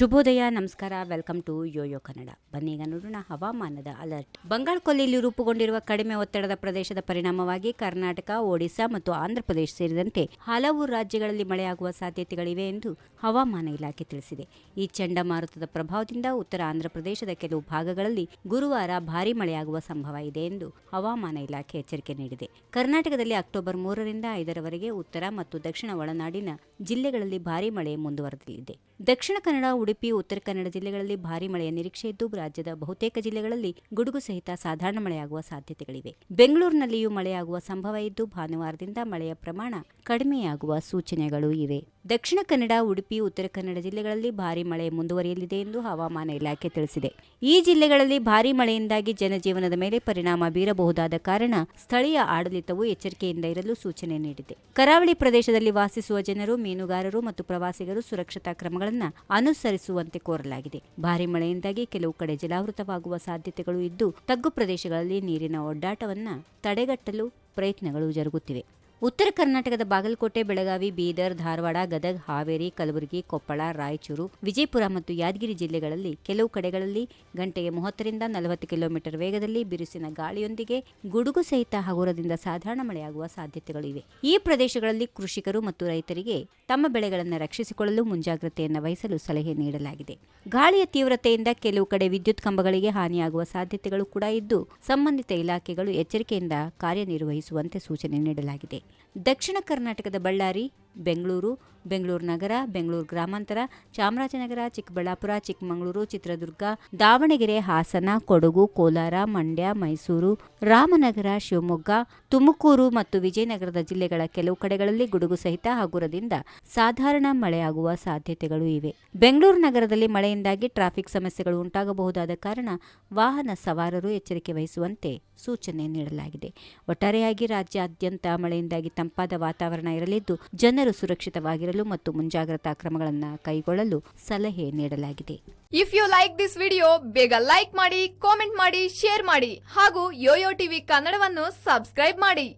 ಶುಭೋದಯ, ನಮಸ್ಕಾರ, welcome to YoYo Kannada. ಬನ್ನೀಗ ನೋಡೋಣ ಹವಾಮಾನದ ಅಲರ್ಟ್ ಬಂಗಾಳ ಕೊಲ್ಲಿಯಲ್ಲಿ ರೂಪುಗೊಂಡಿರುವ ಕಡಿಮೆ ಒತ್ತಡದ ಪ್ರದೇಶದ ಪರಿಣಾಮವಾಗಿ ಕರ್ನಾಟಕ, ಒಡಿಶಾ ಮತ್ತು ಆಂಧ್ರಪ್ರದೇಶ ಸೇರಿದಂತೆ ಹಲವು ರಾಜ್ಯಗಳಲ್ಲಿ ಮಳೆಯಾಗುವ ಸಾಧ್ಯತೆಗಳಿವೆ ಎಂದು ಹವಾಮಾನ ಇಲಾಖೆ ತಿಳಿಸಿದೆ. ಈ ಚಂಡಮಾರುತದ ಪ್ರಭಾವದಿಂದ ಉತ್ತರ ಆಂಧ್ರಪ್ರದೇಶದ ಕೆಲವು ಭಾಗಗಳಲ್ಲಿ ಗುರುವಾರ ಭಾರಿ ಮಳೆಯಾಗುವ ಸಂಭವ ಇದೆ ಎಂದು ಹವಾಮಾನ ಇಲಾಖೆ ಎಚ್ಚರಿಕೆ ನೀಡಿದೆ. ಕರ್ನಾಟಕದಲ್ಲಿ ಅಕ್ಟೋಬರ್ ಮೂರರಿಂದ ಐದರವರೆಗೆ ಉತ್ತರ ಮತ್ತು ದಕ್ಷಿಣ ಒಳನಾಡಿನ ಜಿಲ್ಲೆಗಳಲ್ಲಿ ಭಾರಿ ಮಳೆ ಮುಂದುವರೆದಿದೆ ದಕ್ಷಿಣ ಕನ್ನಡ ಉಡುಪಿ, ಉತ್ತರ ಕನ್ನಡ ಜಿಲ್ಲೆಗಳಲ್ಲಿ ಭಾರೀ ಮಳೆಯ ನಿರೀಕ್ಷೆ ಇದ್ದು, ರಾಜ್ಯದ ಬಹುತೇಕ ಜಿಲ್ಲೆಗಳಲ್ಲಿ ಗುಡುಗು ಸಹಿತ ಸಾಧಾರಣ ಮಳೆಯಾಗುವ ಸಾಧ್ಯತೆಗಳಿವೆ. ಬೆಂಗಳೂರಿನಲ್ಲಿಯೂ ಮಳೆಯಾಗುವ ಸಂಭವ ಇದ್ದು, ಭಾನುವಾರದಿಂದ ಮಳೆಯ ಪ್ರಮಾಣ ಕಡಿಮೆಯಾಗುವ ಸೂಚನೆಗಳು ಇವೆ. ದಕ್ಷಿಣ ಕನ್ನಡ, ಉಡುಪಿ, ಉತ್ತರ ಕನ್ನಡ ಜಿಲ್ಲೆಗಳಲ್ಲಿ ಭಾರಿ ಮಳೆ ಮುಂದುವರಿಯಲಿದೆ ಎಂದು ಹವಾಮಾನ ಇಲಾಖೆ ತಿಳಿಸಿದೆ. ಈ ಜಿಲ್ಲೆಗಳಲ್ಲಿ ಭಾರಿ ಮಳೆಯಿಂದಾಗಿ ಜನಜೀವನದ ಮೇಲೆ ಪರಿಣಾಮ ಬೀರಬಹುದಾದ ಕಾರಣ ಸ್ಥಳೀಯ ಆಡಳಿತವು ಎಚ್ಚರಿಕೆಯಿಂದ ಇರಲು ಸೂಚನೆ ನೀಡಿದೆ. ಕರಾವಳಿ ಪ್ರದೇಶದಲ್ಲಿ ವಾಸಿಸುವ ಜನರು, ಮೀನುಗಾರರು ಮತ್ತು ಪ್ರವಾಸಿಗರು ಸುರಕ್ಷತಾ ಕ್ರಮಗಳನ್ನು ಅನುಸರಿಸುವಂತೆ ಕೋರಲಾಗಿದೆ. ಭಾರಿ ಮಳೆಯಿಂದಾಗಿ ಕೆಲವು ಕಡೆ ಜಲಾವೃತವಾಗುವ ಸಾಧ್ಯತೆಗಳು ಇದ್ದು, ತಗ್ಗು ಪ್ರದೇಶಗಳಲ್ಲಿ ನೀರಿನ ಒಡ್ಡಾಟವನ್ನು ತಡೆಗಟ್ಟಲು ಪ್ರಯತ್ನಗಳು ಜರುಗುತ್ತಿವೆ. ಉತ್ತರ ಕರ್ನಾಟಕದ ಬಾಗಲಕೋಟೆ, ಬೆಳಗಾವಿ, ಬೀದರ್, ಧಾರವಾಡ, ಗದಗ, ಹಾವೇರಿ, ಕಲಬುರಗಿ, ಕೊಪ್ಪಳ, ರಾಯಚೂರು, ವಿಜಯಪುರ ಮತ್ತು ಯಾದಗಿರಿ ಜಿಲ್ಲೆಗಳಲ್ಲಿ ಕೆಲವು ಕಡೆಗಳಲ್ಲಿ ಗಂಟೆಗೆ ಮೂವತ್ತರಿಂದ ನಲವತ್ತು ಕಿಲೋಮೀಟರ್ ವೇಗದಲ್ಲಿ ಬಿರುಸಿನ ಗಾಳಿಯೊಂದಿಗೆ ಗುಡುಗು ಸಹಿತ ಹಗುರದಿಂದ ಸಾಧಾರಣ ಮಳೆಯಾಗುವ ಸಾಧ್ಯತೆಗಳು ಇವೆ. ಈ ಪ್ರದೇಶಗಳಲ್ಲಿ ಕೃಷಿಕರು ಮತ್ತು ರೈತರಿಗೆ ತಮ್ಮ ಬೆಳೆಗಳನ್ನು ರಕ್ಷಿಸಿಕೊಳ್ಳಲು ಮುಂಜಾಗ್ರತೆಯನ್ನು ವಹಿಸಲು ಸಲಹೆ ನೀಡಲಾಗಿದೆ. ಗಾಳಿಯ ತೀವ್ರತೆಯಿಂದ ಕೆಲವು ಕಡೆ ವಿದ್ಯುತ್ ಕಂಬಗಳಿಗೆ ಹಾನಿಯಾಗುವ ಸಾಧ್ಯತೆಗಳು ಕೂಡ ಇದ್ದು, ಸಂಬಂಧಿತ ಇಲಾಖೆಗಳು ಎಚ್ಚರಿಕೆಯಿಂದ ಕಾರ್ಯನಿರ್ವಹಿಸುವಂತೆ ಸೂಚನೆ ನೀಡಲಾಗಿದೆ. ದಕ್ಷಿಣ ಕರ್ನಾಟಕದ ಬಳ್ಳಾರಿ ಬೆಂಗಳೂರು ಬೆಂಗಳೂರು ನಗರ, ಬೆಂಗಳೂರು ಗ್ರಾಮಾಂತರ, ಚಾಮರಾಜನಗರ, ಚಿಕ್ಕಬಳ್ಳಾಪುರ, ಚಿಕ್ಕಮಗಳೂರು, ಚಿತ್ರದುರ್ಗ, ದಾವಣಗೆರೆ, ಹಾಸನ, ಕೊಡಗು, ಕೋಲಾರ, ಮಂಡ್ಯ, ಮೈಸೂರು, ರಾಮನಗರ, ಶಿವಮೊಗ್ಗ, ತುಮಕೂರು ಮತ್ತು ವಿಜಯನಗರದ ಜಿಲ್ಲೆಗಳ ಕೆಲವು ಕಡೆಗಳಲ್ಲಿ ಗುಡುಗು ಸಹಿತ ಹಗುರದಿಂದ ಸಾಧಾರಣ ಮಳೆಯಾಗುವ ಸಾಧ್ಯತೆಗಳು ಇವೆ. ಬೆಂಗಳೂರು ನಗರದಲ್ಲಿ ಮಳೆಯಿಂದಾಗಿ ಟ್ರಾಫಿಕ್ ಸಮಸ್ಯೆಗಳು ಉಂಟಾಗಬಹುದಾದ ಕಾರಣ ವಾಹನ ಸವಾರರು ಎಚ್ಚರಿಕೆ ವಹಿಸುವಂತೆ ಸೂಚನೆ ನೀಡಲಾಗಿದೆ. ಒಟ್ಟಾರೆಯಾಗಿ ರಾಜ್ಯಾದ್ಯಂತ ಮಳೆಯಿಂದಾಗಿ ತಂಪಾದ ವಾತಾವರಣ ಇರಲಿದ್ದು ಜನರು ಸುರಕ್ಷಿತವಾಗಿರಲು ಮತ್ತು ಮುಂಜಾಗ್ರತಾ ಕ್ರಮಗಳನ್ನು ಕೈಗೊಳ್ಳಲು ಸಲಹೆ ನೀಡಲಾಗಿದೆ. If you like this video ಬೇಗ ಲೈಕ್ ಮಾಡಿ ಕಾಮೆಂಟ್ ಮಾಡಿ ಶೇರ್ ಮಾಡಿ ಹಾಗೂ ಯೋಯೋ ಟಿವಿ ಕನ್ನಡವನ್ನು ಸಬ್ಸ್ಕ್ರೈಬ್ ಮಾಡಿ.